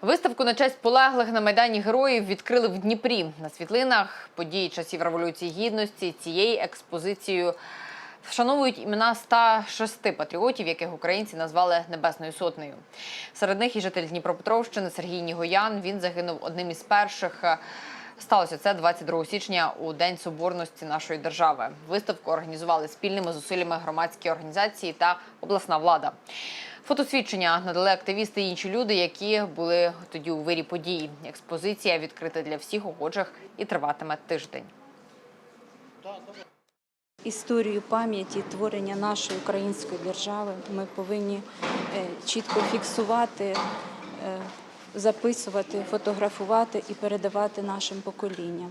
Виставку на честь полеглих на майдані героїв відкрили в Дніпрі. На світлинах події часів революції гідності цією експозицією вшановують імена 106 патріотів, яких українці назвали Небесною сотнею. Серед них і житель Дніпропетровщини Сергій Нігоян. Він загинув одним із перших. Сталося це 22 січня у день соборності нашої держави. Виставку організували спільними зусиллями громадські організації та обласна влада. Фотосвідчення надали активісти і інші люди, які були тоді у вирі подій. Експозиція відкрита для всіх охочих і триватиме тиждень. Історію пам'яті творення нашої української держави ми повинні е, чітко фіксувати, е, записувати, фотографувати і передавати нашим поколінням.